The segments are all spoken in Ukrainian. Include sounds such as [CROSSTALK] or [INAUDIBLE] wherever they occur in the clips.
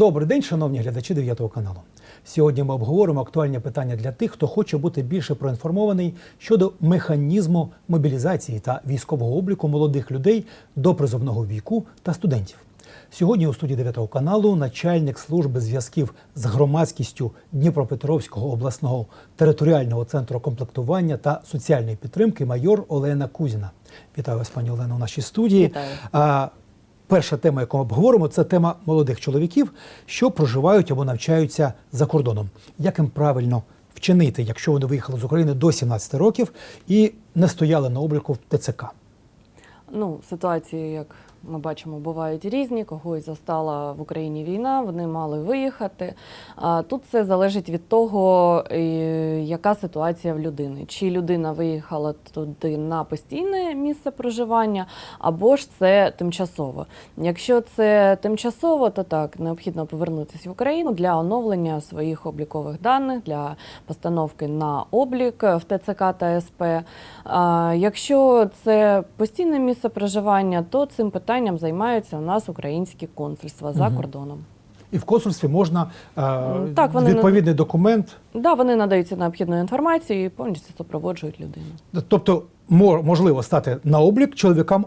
Добрий день, шановні глядачі 9 каналу. Сьогодні ми обговоримо актуальні питання для тих, хто хоче бути більше проінформований щодо механізму мобілізації та військового обліку молодих людей до призовного віку та студентів. Сьогодні у студії 9 каналу начальник служби зв'язків з громадськістю Дніпропетровського обласного територіального центру комплектування та соціальної підтримки майор Олена Кузіна. Вітаю вас, пані Олено, у нашій студії. Вітаю. Перша тема, яку ми обговоримо, це тема молодих чоловіків, що проживають або навчаються за кордоном. Як їм правильно вчинити, якщо вони виїхали з України до 17 років і не стояли на обліку в ТЦК? Ну, ситуації, як ми бачимо, бувають різні. Когось застала в Україні війна, вони мали виїхати. Тут все залежить від того, яка ситуація в людини. Чи людина виїхала туди на постійне місце проживання, або ж це тимчасово. Якщо це тимчасово, то так необхідно повернутися в Україну для оновлення своїх облікових даних, для постановки на облік в ТЦК та СП. Якщо це постійне місце проживання, то цим питанням займаються у нас українські консульства за кордоном. І в консульстві можна е, Так, вони відповідний документ, Да, вони надаються необхідну інформацію і повністю супроводжують людину. тобто можливо стати на облік чоловікам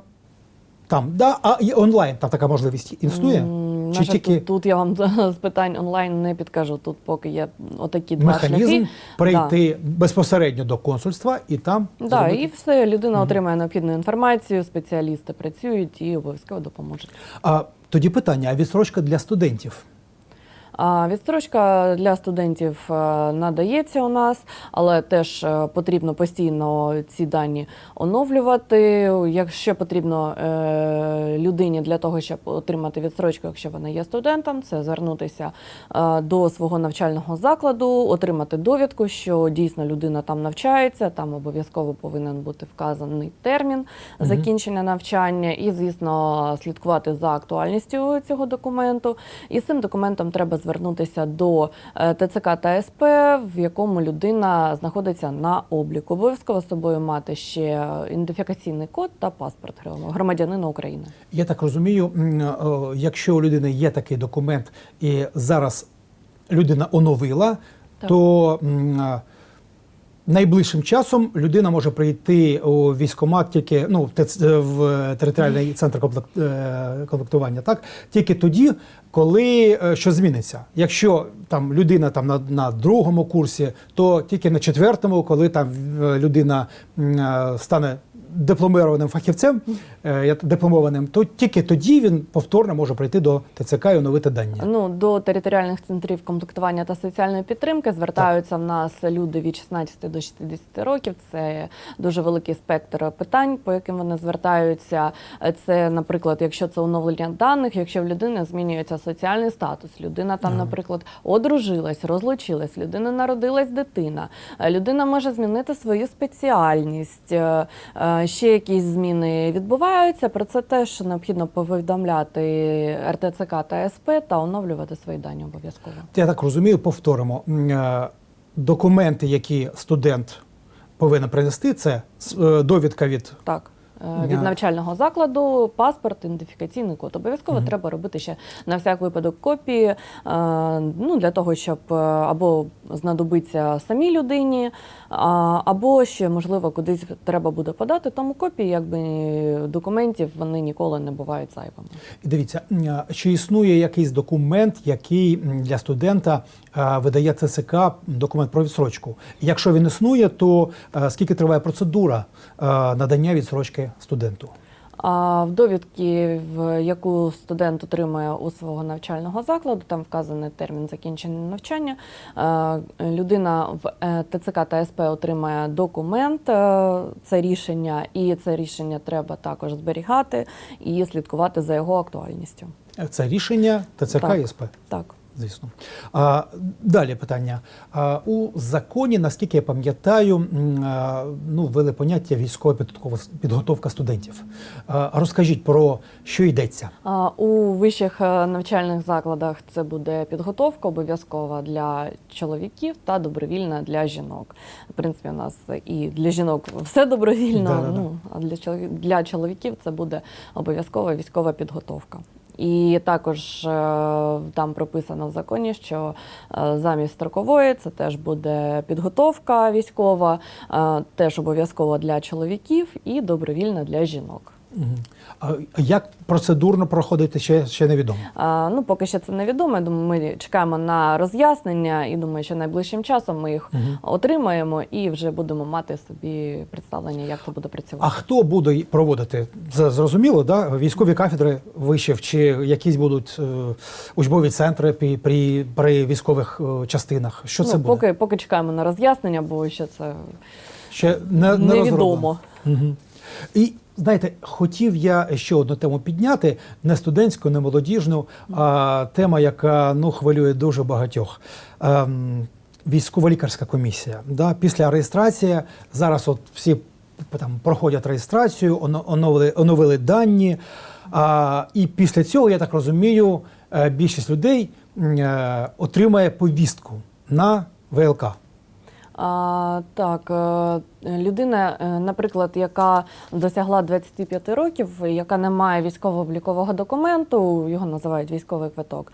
там, да, а і онлайн там така можливість існує? На Чи жаль, тільки тут, тут я вам [LAUGHS] з питань онлайн не підкажу. Тут поки є отакі два механізм шляхи. перейти безпосередньо до консульства і там Да, зробити- і все, людина угу. отримає необхідну інформацію, спеціалісти працюють і обов'язково допоможуть. А тоді питання: а відсрочка для студентів? Відстрочка для студентів е, надається у нас, але теж е, потрібно постійно ці дані оновлювати. Якщо потрібно е, людині для того, щоб отримати відстрочку, якщо вона є студентом, це звернутися до свого навчального закладу, отримати довідку, що дійсно людина там навчається. Там обов'язково повинен бути вказаний термін закінчення навчання, і, звісно, слідкувати за актуальністю цього документу. І з цим документом треба звернутися до е, ТЦК та СП, в якому людина знаходиться на обліку. Обов'язково з собою мати ще ідентифікаційний код та паспорт громадянина України. Я так розумію, якщо у людини є такий документ і зараз людина оновила, Так. то а, найближчим часом людина може прийти у військомат тільки ну, в в територіальний центр е, комплектування, так тільки тоді, коли е, що зміниться. Якщо там людина там на, на другому курсі, то тільки на четвертому, коли там е, людина е, стане дипломованим фахівцем, е, дипломованим, то тільки тоді він повторно може прийти до ТЦК і оновити дані. Ну до територіальних центрів комплектування та соціальної підтримки звертаються в нас люди від 16 до 60 років. Це дуже великий спектр питань, по яким вони звертаються. Це, наприклад, якщо це оновлення даних, якщо в людини змінюється соціальний статус, людина там, наприклад, одружилась, розлучилась, людина народилась дитина, е, людина може змінити свою спеціальність. Ще якісь зміни відбуваються. Про це теж необхідно повідомляти РТЦК та СП та оновлювати свої дані обов'язково. Я так розумію, повторимо. Е, Документи, які студент повинен принести, це е, довідка від Так. Е, Від навчального закладу, паспорт, ідентифікаційний код. Обов'язково Мгм. треба робити ще на всяк випадок копії, е, ну, для того, щоб е, або знадобиться самій людині, або ще, можливо, кудись треба буде подати. Тому копії якби, документів вони ніколи не бувають зайвими. І Дивіться, чи існує якийсь документ, який для студента видає ЦСК документ про відсрочку? Якщо він існує, то скільки триває процедура надання відсрочки студенту? А в довідки, в яку студент отримує у свого навчального закладу, там вказаний термін закінчення навчання. Людина в е, ТЦК та СП отримає документ, е, це рішення, і це рішення треба також зберігати і слідкувати за його актуальністю. Це рішення ТЦК Так. і СП. Так. Звісно. А, далі питання. А, у законі, наскільки я пам'ятаю, ну, ввели поняття військова підготовка- підготовка студентів. А, розкажіть про що йдеться. А, У вищих е, навчальних закладах це буде підготовка обов'язкова для чоловіків та добровільна для жінок. В принципі, у нас і для жінок все добровільно. Ну а для чоловік для чоловіків це буде обов'язкова військова підготовка. І також е, там прописано в законі, що е, замість строкової це теж буде підготовка військова, е, теж обов'язково для чоловіків і добровільна для жінок. Мгм. Як процедурно проходити, ще, ще невідомо. А, ну, поки що це невідомо. Я думаю, ми чекаємо на роз'яснення і думаю, що найближчим часом ми їх Мгм. отримаємо і вже будемо мати собі представлення, як це буде працювати. А хто буде проводити? Зрозуміло, да? військові кафедри вишів чи якісь будуть е, учбові центри при, при, при військових е, частинах? Що це ну, буде? поки, поки чекаємо на роз'яснення, бо ще це Ще не, не невідомо. Угу. І знаєте, хотів я ще одну тему підняти, не студентську, не молодіжну, а тема, яка ну, хвилює дуже багатьох. Ем, військово-лікарська комісія. Да? Після реєстрації зараз от всі там, проходять реєстрацію, оновили, оновили дані. А, і після цього, я так розумію, е, більшість людей е, отримає повістку на ВЛК. А, так, е, людина, е, наприклад, яка досягла 25 років, яка не має військово-облікового документу, його називають військовий квиток.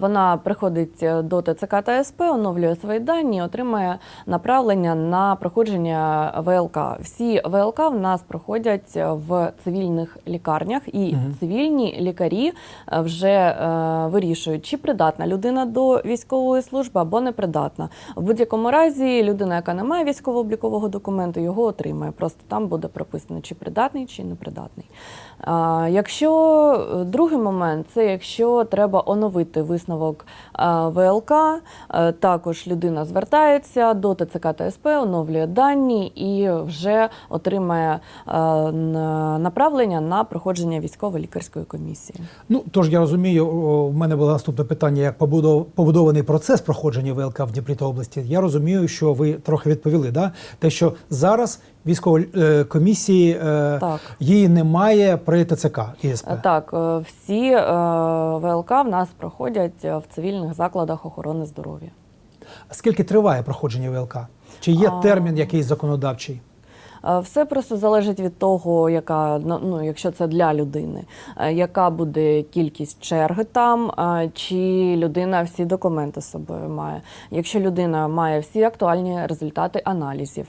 Вона приходить до ТЦК та СП, оновлює свої дані, отримує направлення на проходження ВЛК. Всі ВЛК в нас проходять в цивільних лікарнях, і Мгм. цивільні лікарі е, вже е, вирішують, чи придатна людина до військової служби або не придатна. В будь-якому разі людина, яка не має військово-облікового документу, його отримає. Просто там буде прописано, чи придатний, чи непридатний. А, якщо е, другий момент, це якщо треба оновити висновок е, ВЛК, е, також людина звертається до ТЦК та СП, оновлює дані і вже отримає направлення на проходження військово-лікарської комісії. Ну тож я розумію, в мене було наступне питання: як побудов- побудований процес проходження ВЛК в Дніпрі та області. Я розумію, що ви трохи відповіли, да? те, що зараз військової е, комісії е, Так. її немає при ТЦК ІСП. Е, Так, всі ВЛК в нас проходять в цивільних закладах охорони здоров'я. Скільки триває проходження ВЛК? Чи є А. термін якийсь законодавчий? Е, Все просто залежить від того, яка ну, якщо це для людини, е, яка буде кількість черги там, е, чи людина всі документи з собою має. Якщо людина має всі актуальні результати аналізів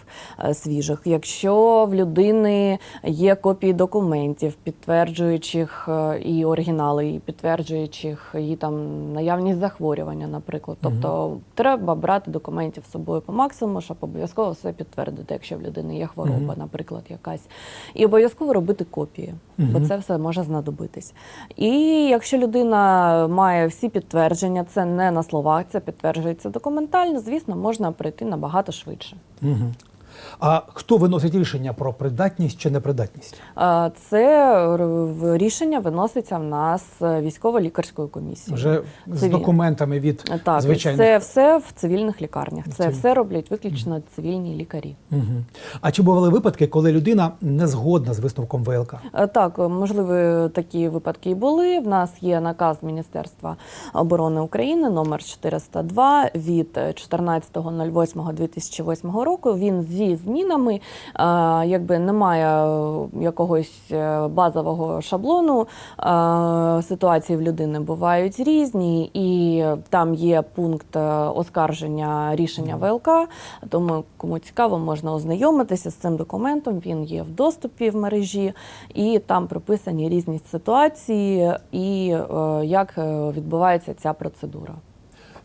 свіжих, якщо в людини є копії документів, підтверджуючих і оригінали, і підтверджуючих її там наявність захворювання, наприклад. Тобто треба брати документів з собою по максимуму, щоб обов'язково все підтвердити, якщо в людини є хвороба, Мгм. наприклад, якась. І обов'язково робити копії, бо це все може знадобитись. І якщо людина має всі підтвердження, це не на словах, це підтверджується документально, звісно, можна прийти набагато швидше. А хто виносить рішення про придатність чи непридатність? Це рішення виноситься в нас е, військово-лікарською комісією. Вже з документами від Так, і звичайних. це все в цивільних лікарнях. Це Цивіль. все роблять виключно цивільні лікарі. Угу. А чи бували випадки, коли людина не згодна з висновком ВЛК? Е, Так, е, можливо, такі випадки і були. В нас є наказ Міністерства оборони України номер 402 від е, 14.08.2008 року. Він зі змінами, якби немає е, якогось е, базового шаблону. Е, Ситуації в людини бувають різні, і там є пункт оскарження рішення ВЛК. Тому кому цікаво, можна ознайомитися з цим документом. Він є в доступі в мережі, і там прописані різні ситуації і як відбувається ця процедура.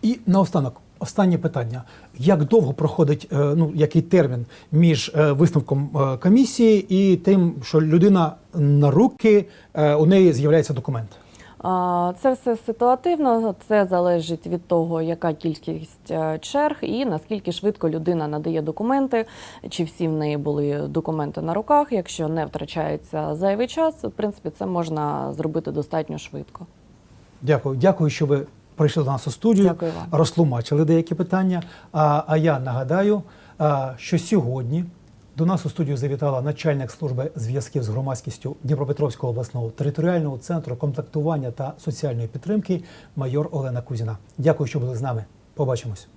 І наостанок, останнє питання: як довго проходить е, ну який термін між е, висновком е, комісії і тим, що людина на руки у неї з'являється документ? Це все ситуативно, це залежить від того, яка кількість черг і наскільки швидко людина надає документи, чи всі в неї були документи на руках. Якщо не втрачається зайвий час, в принципі, це можна зробити достатньо швидко. Дякую, дякую, що ви прийшли до нас у студію, Дякую вам. розтлумачили деякі питання. А, а я нагадаю, а, що сьогодні до нас у студію завітала начальник служби зв'язків з громадськістю Дніпропетровського обласного територіального центру контактування та соціальної підтримки майор Олена Кузіна. Дякую, що були з нами. Побачимось.